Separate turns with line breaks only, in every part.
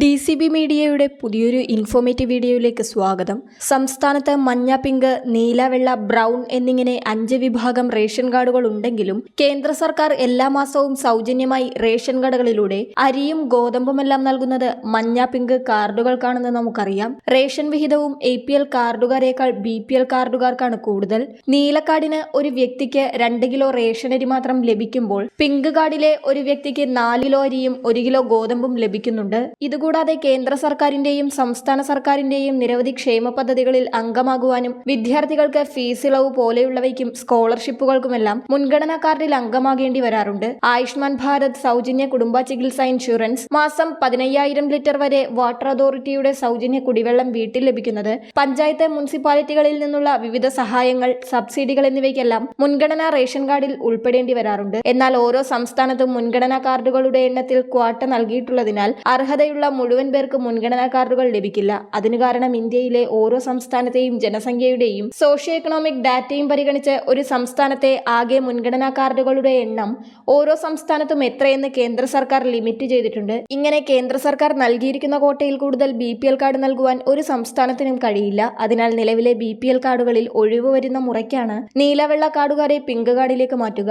D C B മീഡിയയുടെ പുതിയൊരു informative വീഡിയോയിലേക്ക് സ്വാഗതം. സംസ്ഥാനത്ത് മഞ്ഞ പിങ്ക് നീല വെള്ള ബ്രൗൺ എന്നിങ്ങനെ അഞ്ച് വിഭാഗം റേഷൻ കാർഡുകൾ ഉണ്ടെങ്കിലും കേന്ദ്ര സർക്കാർ എല്ലാ മാസവും സൗജന്യമായി റേഷൻ കടകളിലൂടെ അരിയും ഗോതമ്പുമെല്ലാം നൽകുന്നത് മഞ്ഞ പിങ്ക് കാർഡുകൾക്കാണെന്ന് നമുക്കറിയാം. റേഷൻ വിഹിതവും എ പി എൽ കാർഡുകാരേക്കാൾ ബി പി എൽ കാർഡുകാർക്കാണ് കൂടുതൽ. നീലക്കാർഡിന് ഒരു വ്യക്തിക്ക് രണ്ട് കിലോ റേഷൻ അരി മാത്രം ലഭിക്കുമ്പോൾ പിങ്ക് കാർഡിലെ ഒരു വ്യക്തിക്ക് നാല് കിലോ അരിയും ഒരു കിലോ ഗോതമ്പും ലഭിക്കുന്നുണ്ട്. ഇതുകൂടാതെ കേന്ദ്ര സർക്കാരിന്റെയും സംസ്ഥാന സർക്കാരിന്റെയും നിരവധി ക്ഷേമ പദ്ധതികളിൽ അംഗമാകുവാനും വിദ്യാർത്ഥികൾക്ക് ഫീസ് ഇളവ് പോലെയുള്ളവയ്ക്കും സ്കോളർഷിപ്പുകൾക്കുമെല്ലാം മുൻഗണനാ കാർഡിൽ അംഗമാകേണ്ടി വരാറുണ്ട്. ആയുഷ്മാൻ ഭാരത് സൗജന്യ കുടുംബ ചികിത്സ ഇൻഷുറൻസ് മാസം പതിനയ്യായിരം ലിറ്റർ വരെ വാട്ടർ അതോറിറ്റിയുടെ സൗജന്യ കുടിവെള്ളം വീട്ടിൽ ലഭിക്കുന്നത് പഞ്ചായത്ത് മുനിസിപ്പാലിറ്റികളിൽ നിന്നുള്ള വിവിധ സഹായങ്ങൾ സബ്സിഡികൾ എന്നിവയ്ക്കെല്ലാം മുൻഗണനാ റേഷൻ കാർഡിൽ ഉൾപ്പെടേണ്ടി വരാറുണ്ട്. എന്നാൽ ഓരോ സംസ്ഥാനത്തും മുൻഗണനാ കാർഡുകളുടെ എണ്ണത്തിൽ ക്വാട്ട നൽകിയിട്ടുള്ളതിനാൽ അർഹതയുള്ള മുഴുവൻ പേർക്ക് മുൻഗണനാ കാർഡുകൾ ലഭിക്കില്ല. അതിനു കാരണം ഇന്ത്യയിലെ ഓരോ സംസ്ഥാനത്തെയും ജനസംഖ്യയുടെയും സോഷ്യോ എക്കണോമിക് ഡാറ്റയും പരിഗണിച്ച് ഒരു സംസ്ഥാനത്തെ ആകെ മുൻഗണനാ കാർഡുകളുടെ എണ്ണം ഓരോ സംസ്ഥാനത്തും എത്രയെന്ന് കേന്ദ്ര സർക്കാർ ലിമിറ്റ് ചെയ്തിട്ടുണ്ട്. ഇങ്ങനെ കേന്ദ്ര സർക്കാർ നൽകിയിരിക്കുന്ന കോട്ടയിൽ കൂടുതൽ ബി കാർഡ് നൽകുവാൻ ഒരു സംസ്ഥാനത്തിനും കഴിയില്ല. അതിനാൽ നിലവിലെ ബി കാർഡുകളിൽ ഒഴിവ് വരുന്ന മുറയ്ക്കാണ് നീലവെള്ള കാർഡുകാരെ പിങ്ക് കാർഡിലേക്ക് മാറ്റുക.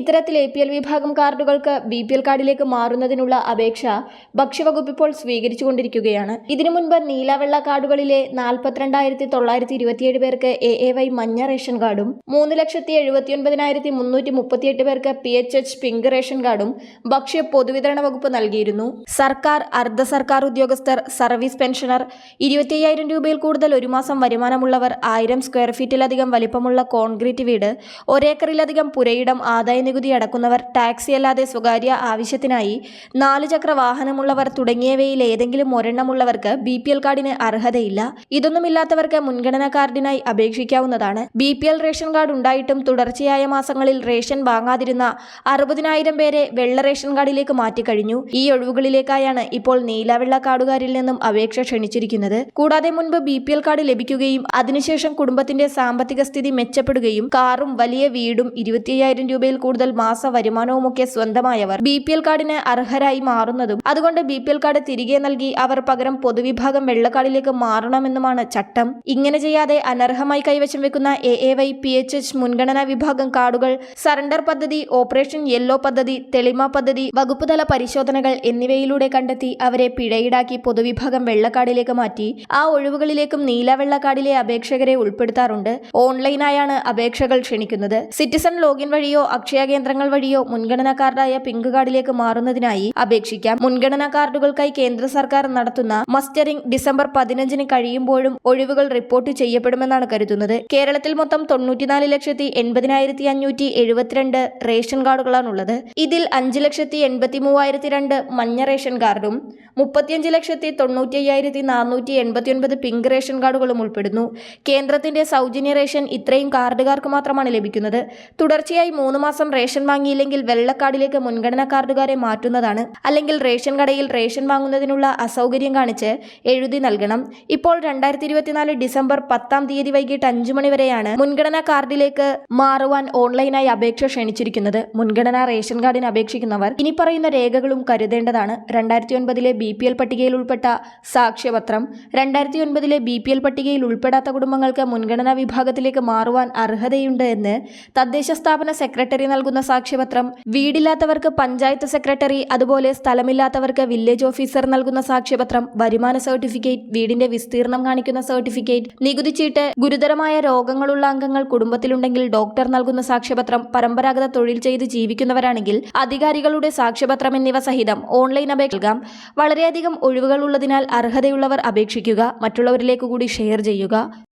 ഇത്തരത്തിൽ എ വിഭാഗം കാർഡുകൾക്ക് ബി കാർഡിലേക്ക് മാറുന്നതിനുള്ള അപേക്ഷ ഭക്ഷ്യവകുപ്പ് ഇപ്പോൾ സ്വീകരിച്ചുകൊണ്ടിരിക്കുകയാണ്. ഇതിനു മുൻപ് നീലവെള്ള കാർഡുകളിലെ നാൽപ്പത്തിരണ്ടായിരത്തി തൊള്ളായിരത്തി ഇരുപത്തിയേഴ് പേർക്ക് എ എ വൈ മഞ്ഞ റേഷൻ കാർഡും മൂന്ന് ലക്ഷത്തി എഴുപത്തി ഒൻപതിനായിരത്തി മുന്നൂറ്റി മുപ്പത്തിയെട്ട് പേർക്ക് P H H pink ration കാർഡും ഭക്ഷ്യ പൊതുവിതരണ വകുപ്പ് നൽകിയിരുന്നു. സർക്കാർ അർദ്ധ സർക്കാർ ഉദ്യോഗസ്ഥർ സർവീസ് പെൻഷനർ ഇരുപത്തിയ്യായിരം രൂപയിൽ കൂടുതൽ ഒരു മാസം വരുമാനമുള്ളവർ ആയിരം സ്ക്വയർ ഫീറ്റിലധികം വലിപ്പമുള്ള കോൺക്രീറ്റ് വീട് ഒരേക്കറിലധികം പുരയിടം ആദായ നികുതി അടക്കുന്നവർ ടാക്സി അല്ലാതെ സ്വകാര്യ ആവശ്യത്തിനായി നാലുചക്ര വാഹനമുള്ളവർ വാഹനമുള്ളവർ തുടങ്ങിയവയിൽ ഏതെങ്കിലും ഒരെണ്ണമുള്ളവർക്ക് ബി പി എൽ കാർഡിന് അർഹതയില്ല. ഇതൊന്നുമില്ലാത്തവർക്ക് മുൻഗണനാ കാർഡിനായി അപേക്ഷിക്കാവുന്നതാണ്. B P L ration card ഉണ്ടായിട്ടും തുടർച്ചയായ മാസങ്ങളിൽ റേഷൻ വാങ്ങാതിരുന്ന അറുപതിനായിരം പേരെ വെള്ള റേഷൻ കാർഡിലേക്ക് മാറ്റിക്കഴിഞ്ഞു. ഈ ഒഴിവുകളിലേക്കായാണ് ഇപ്പോൾ നീലവെള്ള കാർഡുകാരിൽ നിന്നും അപേക്ഷ ക്ഷണിച്ചിരിക്കുന്നത്. കൂടാതെ മുൻപ് ബി പി എൽ കാർഡ് ലഭിക്കുകയും അതിനുശേഷം കുടുംബത്തിന്റെ സാമ്പത്തിക സ്ഥിതി മെച്ചപ്പെടുകയും കാറും വലിയ വീടും ഇരുപത്തിയ്യായിരം രൂപയിൽ കൂടുതൽ മാസ വരുമാനവുമൊക്കെ സ്വന്തമായവർ ബി പി എൽ കാർഡിന് അർഹരായി മാറുന്നതും അതുകൊണ്ട് ബി പി എൽ കാർഡ് തിരികെ നൽകി അവർ പകരം പൊതുവിഭാഗം വെള്ളക്കാടിലേക്ക് മാറണമെന്നുമാണ് ചട്ടം. ഇങ്ങനെ ചെയ്യാതെ അനർഹമായി കൈവശം വെക്കുന്ന A A Y P H H മുൻഗണനാ വിഭാഗം കാർഡുകൾ സറണ്ടർ പദ്ധതി ഓപ്പറേഷൻ യെല്ലോ പദ്ധതി തെളിമ പദ്ധതി വകുപ്പുതല പരിശോധനകൾ എന്നിവയിലൂടെ കണ്ടെത്തി അവരെ പിഴയിടാക്കി പൊതുവിഭാഗം വെള്ളക്കാടിലേക്ക് മാറ്റി. ആ ഒഴിവുകളിലേക്കും നീല വെള്ളക്കാടിലെ അപേക്ഷകരെ ഉൾപ്പെടുത്താറുണ്ട്. ഓൺലൈനായാണ് അപേക്ഷകൾ ക്ഷണിക്കുന്നത്. സിറ്റിസൺ ലോഗിൻ വഴിയോ അക്ഷയ കേന്ദ്രങ്ങൾ വഴിയോ മുൻഗണനാ കാർഡായ പിങ്ക് കാർഡിലേക്ക് മാറുന്നതിനായി അപേക്ഷിക്കാം. മുൻഗണനാ കാർഡുകൾക്കായി കേന്ദ്ര സർക്കാർ നടത്തുന്ന മസ്റ്ററിംഗ് ഡിസംബർ പതിനഞ്ചിന് കഴിയുമ്പോഴും ഒഴിവുകൾ റിപ്പോർട്ട് ചെയ്യപ്പെടുമെന്നാണ് കരുതുന്നത്. കേരളത്തിൽ മൊത്തം തൊണ്ണൂറ്റിനാല് ലക്ഷത്തി എൺപതിനായിരത്തി അഞ്ഞൂറ്റി എഴുപത്തിരണ്ട് റേഷൻ കാർഡുകളാണുള്ളത്. ഇതിൽ അഞ്ച് ലക്ഷത്തി എൺപത്തി മൂവായിരത്തി രണ്ട് മഞ്ഞ റേഷൻ കാർഡും മുപ്പത്തിയഞ്ച് ലക്ഷത്തി തൊണ്ണൂറ്റി അയ്യായിരത്തി നാനൂറ്റി എൺപത്തി ഒൻപത് പിങ്ക് റേഷൻ കാർഡുകളും ഉൾപ്പെടുന്നു. കേന്ദ്രത്തിന്റെ സൗജന്യ റേഷൻ ഇത്രയും കാർഡുകാർക്ക് മാത്രമാണ് ലഭിക്കുന്നത്. തുടർച്ചയായി മൂന്ന് മാസം റേഷൻ വാങ്ങിയില്ലെങ്കിൽ വെള്ളക്കാർഡിലേക്ക് മുൻഗണനാ കാർഡുകാരെ മാറ്റുന്നതാണ്. അല്ലെങ്കിൽ റേഷൻ കടയിൽ റേഷൻ വാങ്ങുന്നതിനുള്ള അസൗകര്യം കാണിച്ച് എഴുതി നൽകണം. ഇപ്പോൾ രണ്ടായിരത്തി ഇരുപത്തിനാല് ഡിസംബർ പത്താം തീയതി വൈകിട്ട് അഞ്ചു മണി വരെയാണ് മുൻഗണനാ കാർഡിലേക്ക് മാറുവാൻ ഓൺലൈനായി അപേക്ഷ ക്ഷണിച്ചിരിക്കുന്നത്. മുൻഗണനാ റേഷൻ കാർഡിന് അപേക്ഷിക്കുന്നവർ ഇനി പറയുന്ന രേഖകളും കരുതേണ്ടതാണ്. രണ്ടായിരത്തി ഒൻപതിലെ ബി പി എൽ പട്ടികയിൽ ഉൾപ്പെട്ട സാക്ഷ്യപത്രം രണ്ടായിരത്തി ഒൻപതിലെ ബി പി എൽ പട്ടികയിൽ ഉൾപ്പെടാത്ത കുടുംബങ്ങൾക്ക് മുൻഗണനാ വിഭാഗത്തിലേക്ക് മാറുവാൻ അർഹതയുണ്ട് എന്ന് തദ്ദേശ സ്ഥാപന സെക്രട്ടറി നൽകുന്ന സാക്ഷ്യപത്രം വീടില്ലാത്തവർക്ക് പഞ്ചായത്ത് സെക്രട്ടറി അതുപോലെ സ്ഥലമില്ലാത്തവർക്ക് വില്ലേജ് നൽകുന്ന സാക്ഷ്യപത്രം വരുമാന സർട്ടിഫിക്കറ്റ് വീടിന്റെ വിസ്തീർണം കാണിക്കുന്ന സർട്ടിഫിക്കറ്റ് നികുതി ചീട്ട് ഗുരുതരമായ രോഗങ്ങളുള്ള അംഗങ്ങൾ കുടുംബത്തിലുണ്ടെങ്കിൽ ഡോക്ടർ നൽകുന്ന സാക്ഷ്യപത്രം പരമ്പരാഗത തൊഴിൽ ചെയ്ത് ജീവിക്കുന്നവരാണെങ്കിൽ അധികാരികളുടെ സാക്ഷ്യപത്രം എന്നിവ സഹിതം ഓൺലൈൻ അപേക്ഷ നൽകാം. വളരെയധികം ഒഴിവുകൾ ഉള്ളതിനാൽ അർഹതയുള്ളവർ അപേക്ഷിക്കുക മറ്റുള്ളവരിലേക്ക് കൂടി ഷെയർ ചെയ്യുക.